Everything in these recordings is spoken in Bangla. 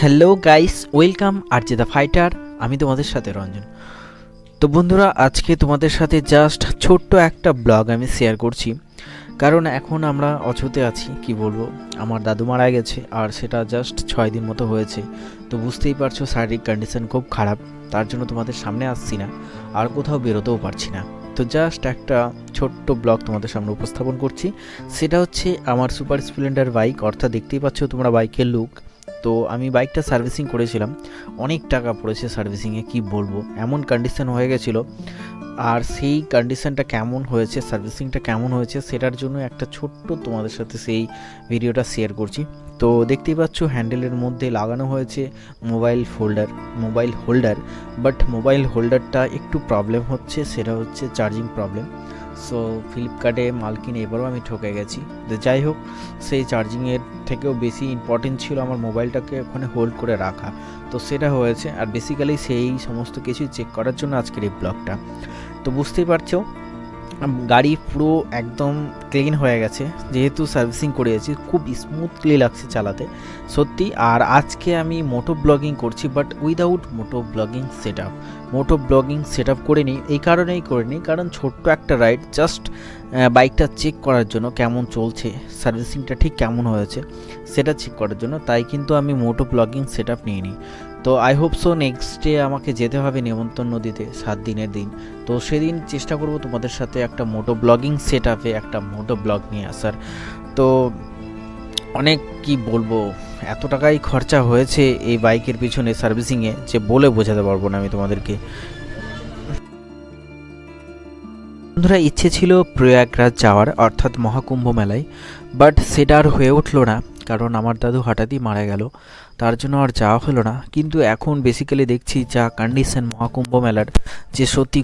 হ্যালো গাইস ওয়েলকাম আর যে দ্য ফাইটার আমি তোমাদের সাথে রঞ্জন। তো বন্ধুরা, আজকে তোমাদের সাথে জাস্ট ছোট্ট একটা ব্লগ আমি শেয়ার করছি। কারণ এখন আমরা অছতে আছি, কি বলব? আমার দাদু মারা গেছে, আর সেটা জাস্ট ছয় দিন মতো হয়েছে। তো বুঝতেই পারছ, শারীরিক কন্ডিশন খুব খারাপ। তার জন্য তোমাদের সামনে আসছি না, আর কোথাও বেরোতেও পারছি না। তো জাস্ট একটা ছোট্ট ব্লগ তোমাদের সামনে উপস্থাপন করছি। সেটা হচ্ছে আমার সুপার স্প্লেন্ডার বাইক অর্থাৎ দেখতেই পাচ্ছ তোমরা বাইকের লুক তো আমি বাইকটা সার্ভিসিং করেছিলাম। অনেক টাকা পড়েছে সার্ভিসিংয়ে কি বলব? এমন কন্ডিশন হয়ে গেছিল। আর সেই কন্ডিশনটা কেমন হয়েছে সার্ভিসিংটা কেমন হয়েছে, সেটার জন্য একটা ছোট্ট তোমাদের সাথে সেই ভিডিওটা শেয়ার করছি। তো দেখতেই পাচ্ছ হ্যান্ডেলের মধ্যে লাগানো হয়েছে mobile folder mobile holder but mobile হোল্ডারটা একটু প্রবলেম হচ্ছে, সেটা হচ্ছে চার্জিং প্রবলেম সো ফ্লিপকার্টে মাল কিনে এবারও আমি ঠকে গেছি। তো যাই হোক, সেই চার্জিংয়ের থেকেও বেশি ইম্পর্টেন্ট ছিল আমার মোবাইলটাকে ওখানে হোল্ড করে রাখা। তো সেটা হয়েছে, আর বেসিক্যালি সেই সমস্ত কিছুই চেক করার জন্য আজকের এই ব্লগটা তো বুঝতেই পারছ গাড়ি পুরো একদম ক্লিন হয়ে গেছে। যেহেতু সার্ভিসিং করিয়েছি, খুব স্মুথলি লাগছে চালাতে, সত্যি। আর আজকে আমি মোটো ব্লগিং করছি but without moto blogging set up moto blogging set up করে নিই, এই কারণেই করে নিই, কারণ ছোট্ট একটা রাইড জাস্ট বাইকটা চেক করার জন্য কেমন চলছে সার্ভিসিংটা ঠিক কেমন হয়েছে, সেটা চেক করার জন্য, তাই কিন্তু আমি মোটো ব্লগিং সেট আপ নিয়ে নিই। তো I hope so next day আমাকে যেতে হবে নেমন্তন্ন দিতে, সাত দিনের দিন। তো সেদিন চেষ্টা করব তোমাদের সাথে একটা মোটো ব্লগিং সেট আপে একটা মোটো ব্লগ নিয়ে আসার। তো অনেক কি বলব, এত টাকাই খরচা হয়েছে এই বাইকের পিছনে সার্ভিসিংয়ে যে বলে বোঝাতে পারব না আমি তোমাদেরকে। বন্ধুরা, ইচ্ছে ছিল প্রয়াগরাজ যাওয়ার, অর্থাৎ মহাকুম্ভ মেলায় বাট সেটা আর হয়ে উঠল না। কারণ আমার দাদু হঠাৎই মারা গেল। তার জন্য আর যাওয়া হলো না। কিন্তু এখন বেসিক্যালি দেখছি যা কন্ডিশন মহাকুম্ভ মেলার, যে সত্যি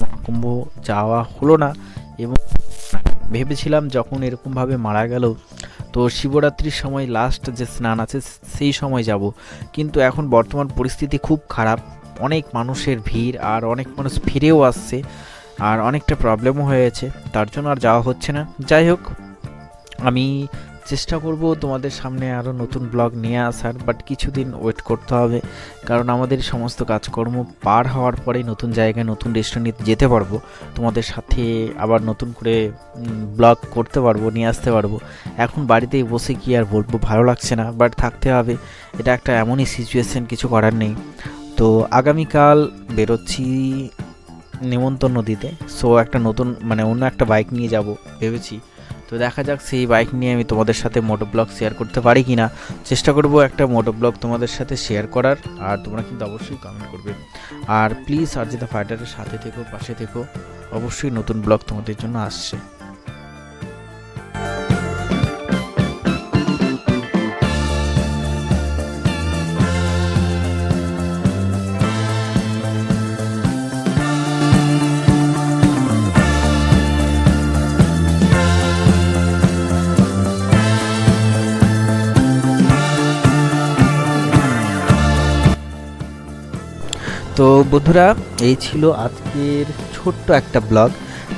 মহাকুম্ভ যাওয়া হলো না এবং ভেবেছিলাম যখন এরকমভাবে মারা গেল, তো শিবরাত্রির সময় লাস্ট যে স্নান আছে, সেই সময় যাব। কিন্তু এখন বর্তমান পরিস্থিতি খুব খারাপ। অনেক মানুষের ভিড় আর অনেক মানুষ ফিরেও আসছে আর অনেকটা প্রবলেমও হয়েছে। তার জন্য আর যাওয়া হচ্ছে না। যাই হোক, আমি চেষ্টা করব তোমাদের সামনে আরও নতুন ব্লগ নিয়ে আসার বাট কিছুদিন ওয়েট করতে হবে, কারণ আমাদের সমস্ত কাজকর্ম পার হওয়ার পরেই নতুন জায়গায় নতুন রেস্টুরেন্টে যেতে পারব। তোমাদের সাথে আবার নতুন করে ব্লগ করতে পারব, নিয়ে আসতে পারব। এখন বাড়িতেই বসে কি আর বলব, ভালো লাগছে না বাট থাকতে হবে। এটা একটা এমনই সিচুয়েশন কিছু করার নেই। তো আগামীকাল বেরোচ্ছি নেমন্তন্ন দিতে সো একটা নতুন মানে অন্য একটা বাইক নিয়ে যাব ভেবেছি। তো দেখা যাক সেই বাইক নিয়ে আমি তোমাদের সাথে মোটো ব্লগ শেয়ার করতে পারি কি না চেষ্টা করব একটা মোটো ব্লগ তোমাদের সাথে শেয়ার করার, আর তোমরা কিন্তু অবশ্যই কমেন্ট করবে। আর প্লিজ যেটা ফাইটারের সাথে থেকো, পাশে থেকো। অবশ্যই নতুন ব্লগ তোমাদের জন্য আসছে। তো বন্ধুরা, এই ছিল আজকের ছোট্ট একটা ব্লগ।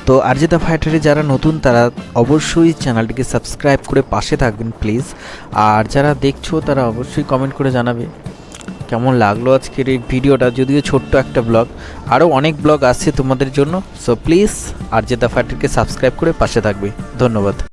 তো আরজিতা ফাইটারে যারা নতুন, তারা অবশ্যই চ্যানেলটিকে সাবস্ক্রাইব করে পাশে থাকবেন, প্লিজ। আর যারা দেখছ, তারা অবশ্যই কমেন্ট করে জানাবে কেমন লাগল আজকের এই ভিডিওটা, যদিও ছোট্ট একটা ব্লগ। আরও অনেক ব্লগ আসছে তোমাদের জন্য সো প্লিজ আরজিতা ফাইটারকে সাবস্ক্রাইব করে পাশে থাকবে। ধন্যবাদ।